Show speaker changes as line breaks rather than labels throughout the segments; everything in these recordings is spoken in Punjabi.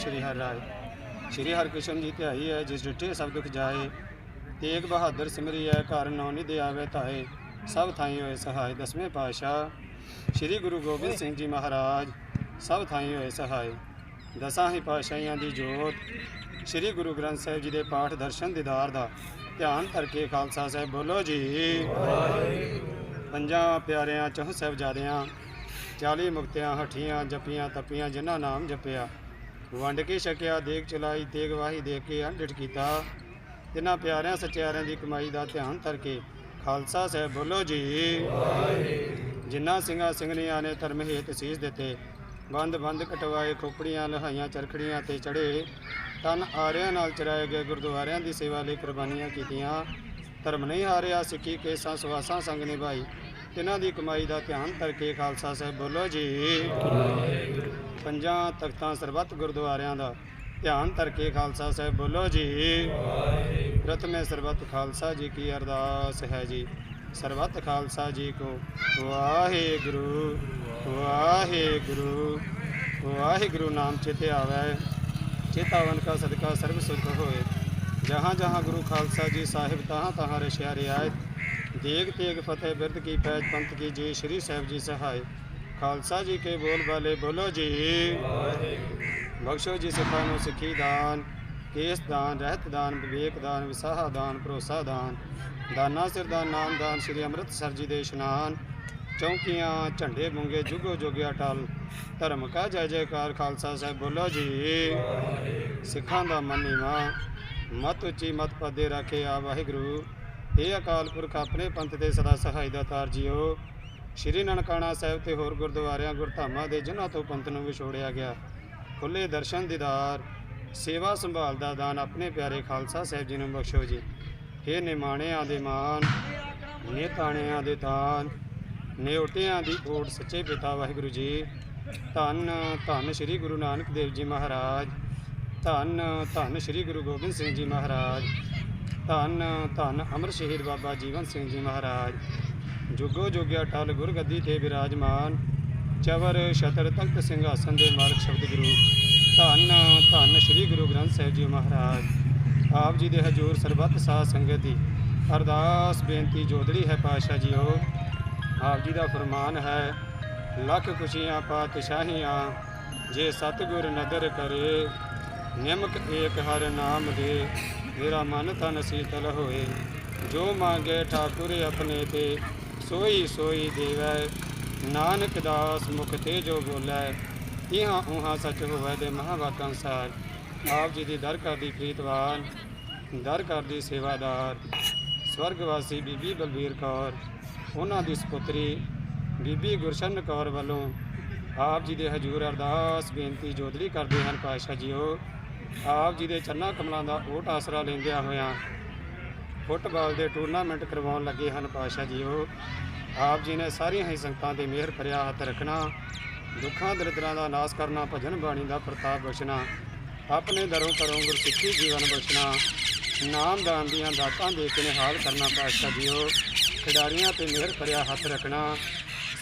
ਸ਼੍ਰੀ ਹਰਿ ਰਾਏ। ਸ਼੍ਰੀ ਹਰਿਕ੍ਰਿਸ਼ਨ ਜੀ ਧਿਆਈ ਹੈ, ਜਿਸ ਡਿਠੇ ਸਭ ਦੁਖ ਜਾਏ। ਤੇਗ ਬਹਾਦਰ ਸਿਮਰੀ ਹੈ, ਘਰ ਨੌ ਨਿਧਿ ਆਵੇ ਧਾਏ। ਸਭ ਥਾਈ ਹੋਏ ਸਹਾਇ, ਦਸਵੇਂ ਪਾਤਸ਼ਾਹ। ਸ਼੍ਰੀ ਗੁਰੂ ਗੋਬਿੰਦ ਸਿੰਘ ਜੀ ਮਹਾਰਾਜ, ਸਭ ਥਾਈ ਹੋਏ ਸਹਾਇ। ਦਸਾਂ ਹੀ ਪਾਤਸ਼ਾਹੀਆਂ ਦੀ ਜੋਤ। ਸ਼੍ਰੀ ਗੁਰੂ ਗ੍ਰੰਥ ਸਾਹਿਬ ਜੀ ਦੇ ਪਾਠ ਦਰਸ਼ਨ ਦੀਦਾਰ ਦਾ। ਧਿਆਨ ਕਰਕੇ ਖਾਲਸਾ ਸਾਹਿਬ ਬੋਲੋ ਜੀ। ਪੰਜਾਂ ਪਿਆਰਿਆਂ ਚੌਹ ਸਾਹਿਬਜ਼ਾਦਿਆਂ 40 ਮੁਕਤਿਆਂ ਹਠੀਆਂ ਜਪੀਆਂ ਤਪੀਆਂ, ਜਿਨ੍ਹਾਂ ਨਾਮ ਜਪਿਆ। ਵੰਡ ਕੇ ਛਕਿਆ, ਦੇਖ ਚਲਾਈ ਤੇਗ ਵਾਹੀ ਦੇ ਕੇ ਅੰਡਿਟ ਕੀਤਾ। ਤਿੰਨਾਂ ਪਿਆਰਿਆਂ, ਸਚਿਆਰਿਆਂ ਦੀ ਕਮਾਈ ਦਾ ਧਿਆਨ ਕਰਕੇ ਖਾਲਸਾ ਸਾਹਿਬ ਬੋਲੋ ਜੀ। ਜਿਨ੍ਹਾਂ ਸਿੰਘਾਂ ਸਿੰਘਣੀਆਂ ਨੇ ਧਰਮ ਹੇਤ ਸੀਸ ਦਿੱਤੇ, ਬੰਦ ਬੰਦ ਕਟਵਾਏ, ਖੋਪੜੀਆਂ, ਲਹਾਈਆਂ, ਚਰਖੜੀਆਂ ਤੇ ਚੜੇ, ਤਨ ਆਰਿਆਂ ਨਾਲ ਚਰਾਏ ਗਏ ਗੁਰਦੁਆਰਿਆਂ ਦੀ ਸੇਵਾ ਲਈ ਕੁਰਬਾਨੀਆਂ ਕੀਤੀਆਂ। ਧਰਮ ਨਹੀਂ ਹਾਰਿਆ, ਸਿੱਖੀ, ਕੇਸਾਂ, ਸਵਾਸਾਂ ਸੰਗ ਨਿਭਾਈ। ਤਿਨਾਂ ਦੀ ਕਮਾਈ ਦਾ ਧਿਆਨ ਕਰਕੇ ਖਾਲਸਾ ਸਾਹਿਬ ਬੋਲੋ ਜੀ। ਪੰਜਾਂ ਤਖਤਾਂ ਸਰਬੱਤ ਗੁਰਦੁਆਰਿਆਂ ਦਾ ਧਿਆਨ ਕਰਕੇ ਖਾਲਸਾ ਸਾਹਿਬ ਬੋਲੋ ਜੀ। ਪ੍ਰਥਮੇ ਸਰਬੱਤ ਖਾਲਸਾ ਜੀ ਕੀ ਅਰਦਾਸ ਹੈ ਜੀ। ਸਰਬੱਤ ਖਾਲਸਾ ਜੀ ਕੋ ਵਾਹਿਗੁਰੂ ਵਾਹਿਗੁਰੂ ਵਾਹਿਗੁਰੂ ਨਾਮ ਚਿਤੇ ਆਵੇ। ਚੇਤਾਵਨ ਕਾ ਸਦਕਾ ਸਰਬ ਸੁਖ ਹੋਏ। ਜਹਾਂ ਜਹਾਂ ਗੁਰੂ ਖਾਲਸਾ ਜੀ ਸਾਹਿਬ ਤਹਾਂ ਤਹਾਂ ਰਸ਼ਿਆ ਰਿਆਇਤ ਦੇਗ ਤੇਗ ਫਤਿਹ ਬਿਰਦ ਕੀ ਪੈਜ ਪੰਥ ਕੀ ਜੀ, ਸ਼੍ਰੀ ਸਾਹਿਬ ਜੀ ਸਹਾਇ ਖਾਲਸਾ ਜੀ ਕੇ ਬੋਲ ਬਾਲੇ, ਬੋਲੋ ਜੀ। ਬਖਸ਼ੋ ਜੀ ਸਿੱਖਾਂ ਨੂੰ ਸਿੱਖੀ ਦਾਨ, ਕੇਸ ਦਾਨ, ਰਹਿਤ ਦਾਨ, ਵਿਵੇਕ ਦਾਨ, ਵਿਸਾਹਾ ਦਾਨ, ਭਰੋਸਾ ਦਾਨ। ਦਾਨਾ ਸਿਰ ਦਾ ਨਾਮ ਦਾਨ, ਸ੍ਰੀ ਅੰਮ੍ਰਿਤਸਰ ਜੀ ਦੇ ਇਸ਼ਨਾਨ। ਚੌਂਕੀਆਂ, ਝੰਡੇ ਬੁੰਗੇ ਜੁਗੋ ਜੋਗਿਆ ਟਲ। ਧਰਮ ਕਾ ਜੈ ਜੈਕਾਰ, ਖਾਲਸਾ ਸਾਹਿਬ ਬੋਲੋ ਜੀ। ਸਿੱਖਾਂ ਦਾ ਮਨ ਮਤ ਉੱਚੀ ਮਤ ਪਦੇ ਰੱਖੇ ਆ ਵਾਹਿਗੁਰੂ। ਇਹ ਅਕਾਲ ਪੁਰਖ, ਆਪਣੇ ਪੰਥ ਦੇ ਸਦਾ ਸਹਾਈ ਦਾ ਤਾਰ ਜੀਓ। ਸ਼੍ਰੀ ਨਨਕਾਣਾ ਸਾਹਿਬ ਤੇ ਹੋਰ ਗੁਰਦੁਆਰਿਆਂ, ਗੁਰਧਾਮਾਂ ਦੇ ਜਿਨ੍ਹਾਂ ਤੋਂ ਪੰਥ ਨੂੰ ਵਿਛੋੜਿਆ ਗਿਆ। ਖੁੱਲੇ ਦਰਸ਼ਨ ਦੀਦਾਰ ਸੇਵਾ ਸੰਭਾਲ ਦਾ ਦਾਨ ਆਪਣੇ ਪਿਆਰੇ ਖਾਲਸਾ ਸਾਹਿਬ ਜੀ ਨੂੰ ਬਖਸ਼ੋ ਜੀ। ਇਹ ਨਿਮਾਣਿਆਂ ਦੇ ਮਾਨ ਨੇਤਾਣਿਆਂ ਦੇ ਦਾਨ ਨਿਉਟਿਆਂ ਦੀ ਓਟ ਸੱਚੇ ਪਿਤਾ ਵਾਹਿਗੁਰੂ ਜੀ। ਧੰਨ ਧੰਨ ਸ੍ਰੀ ਗੁਰੂ ਨਾਨਕ ਦੇਵ ਜੀ ਮਹਾਰਾਜ। ਧੰਨ ਧੰਨ ਸ੍ਰੀ ਗੁਰੂ ਗੋਬਿੰਦ ਸਿੰਘ ਜੀ ਮਹਾਰਾਜ। ਧੰਨ ਧੰਨ ਅਮਰ ਸ਼ਹੀਦ ਬਾਬਾ ਜੀਵਨ ਸਿੰਘ ਜੀ ਮਹਾਰਾਜ। ਜੁਗੋ ਜੋਗਿਆ ਟਲ ਗੁਰਗੱਦੀ ਤੇ ਵਿਰਾਜਮਾਨ ਚਵਰ ਛਤਰ ਤਖਤ ਸਿੰਘਾਸਨ ਦੇ ਮਾਲਕ ਸ਼ਬਦ ਗੁਰੂ। ਧੰਨ ਧੰਨ ਸ੍ਰੀ ਗੁਰੂ ਗ੍ਰੰਥ ਸਾਹਿਬ ਜੀ ਮਹਾਰਾਜ। ਆਪ ਜੀ ਦੇ ਹਜੂਰ ਸਰਬੱਤ ਸਾਧ ਸੰਗਤ ਦੀ ਅਰਦਾਸ, ਬੇਨਤੀ ਜੋਦੜੀ ਹੈ ਪਾਤਸ਼ਾਹ ਜੀਓ। ਆਪ ਜੀ ਦਾ ਫਰਮਾਨ ਹੈ, ਲੱਖ ਖੁਸ਼ੀਆਂ ਪਾਤਸ਼ਾਹੀਆਂ, ਜੇ ਸਤਿਗੁਰ ਨਦਰ ਕਰੇ, ਨਿਮਕ ਏਕ ਹਰ ਨਾਮ ਦੇ, ਮੇਰਾ ਮਨ ਤਨ ਸੀਤਲ ਹੋਏ। ਜੋ ਮੰਗੇ ਠਾਕੁਰ ਆਪਣੇ ਤੇ, ਸੋਈ ਸੋਈ ਦੇਵੈ। ਨਾਨਕ ਦਾਸ ਮੁਖ ਤੇ ਜੋ ਬੋਲੇ, ਇਹਾਂ ਉਹਾਂ ਸੱਚ ਹੋਵੇ ਦੇ ਮਹਾਵਾਕਾਂ ਅਨੁਸਾਰ ਆਪ ਜੀ ਦੀ ਦਰ ਕਰਦੀ ਪ੍ਰੀਤਵਾਨ, ਦਰ ਕਰਦੀ ਸੇਵਾਦਾਰ। ਸਵਰਗਵਾਸੀ ਬੀਬੀ ਬਲਬੀਰ ਕੌਰ, ਉਹਨਾਂ ਦੀ ਸੁਪੁੱਤਰੀ ਬੀਬੀ ਗੁਰਸ਼ਨ ਕੌਰ ਵੱਲੋਂ ਆਪ ਜੀ ਦੇ ਹਜੂਰ ਅਰਦਾਸ ਬੇਨਤੀ ਜੋਦਰੀ ਕਰਦੇ ਹਨ ਪਾਤਸ਼ਾਹ ਜੀਓ। ਆਪ ਜੀ ਦੇ ਚੰਨਾ ਕਮਲਾਂ ਦਾ ਓਟ ਆਸਰਾ ਲੈਂਦਿਆਂ ਹੋਇਆਂ ਫੁੱਟਬਾਲ ਦੇ ਟੂਰਨਾਮੈਂਟ ਕਰਵਾਉਣ ਲੱਗੇ ਹਨ ਪਾਤਸ਼ਾਹ ਜੀਓ ਆਪ ਜੀ ਨੇ ਸਾਰੀਆਂ ਹੀ ਸੰਗਤਾਂ ਤੇ ਮਿਹਰ ਭਰਿਆ ਹੱਥ ਰੱਖਣਾ, ਦੁੱਖਾਂ ਦਰਿਦਰਾਂ ਦਾ ਨਾਸ ਕਰਨਾ, ਭਜਨ ਬਾਣੀ ਦਾ ਪ੍ਰਤਾਪ ਬਖਸ਼ਣਾ, ਆਪਣੇ ਦਰੋਂ ਕਰੋਂ ਗੁਰਸਿੱਖੀ ਜੀਵਨ ਬਖਸ਼ਣਾ ਨਾਮਦਾਨ ਦੀਆਂ ਦਾਤਾਂ ਦੇ ਕੇ ਨਿਹਾਲ ਕਰਨਾ ਪਾਤਸ਼ਾਹ ਜੀਓ ਖਿਡਾਰੀਆਂ ਤੇ ਮਿਹਰ ਭਰਿਆ ਹੱਥ ਰੱਖਣਾ,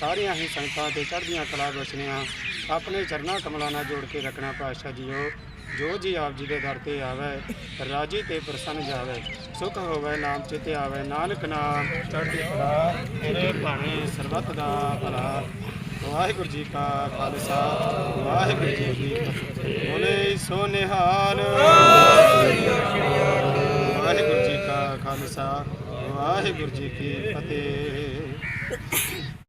ਸਾਰੀਆਂ ਹੀ ਸੰਗਤਾਂ ਤੇ ਚੜ੍ਹਦੀਆਂ ਕਲਾ ਬਖਸ਼ਣੀਆਂ ਆਪਣੇ ਚਰਨਾਂ ਕਮਲਾਂ ਨਾਲ ਜੋੜ ਕੇ ਰੱਖਣਾ ਪਾਤਸ਼ਾਹ ਜੀਓ ਜੋ ਜੀ ਆਪ ਜੀ ਦੇ ਦਰ ਤੇ ਆਵੇ, ਰਾਜੀ ਤੇ ਪ੍ਰਸੰਨ ਜਾਵੇ, ਸੁਖ ਹੋਵੇ, ਨਾਮ ਚਿਤੇ ਆਵੇ, ਨਾਨਕ ਨਾਮ ਚੜ੍ਹਦੀ ਕਲਾ ਤੇਰੇ ਭਾਣੇ ਸਰਬੱਤ ਦਾ ਭਲਾ। ਵਾਹਿਗੁਰੂ ਜੀ ਕਾ ਖਾਲਸਾ, ਵਾਹਿਗੁਰੂ ਜੀ ਕੀ ਫਤਿਹ। ਬੋਲੇ ਸੋ ਨਿਹਾਲ। ਵਾਹਿਗੁਰੂ ਜੀ ਕਾ ਖਾਲਸਾ, ਵਾਹਿਗੁਰੂ ਜੀ ਕੀ ਫਤਿਹ।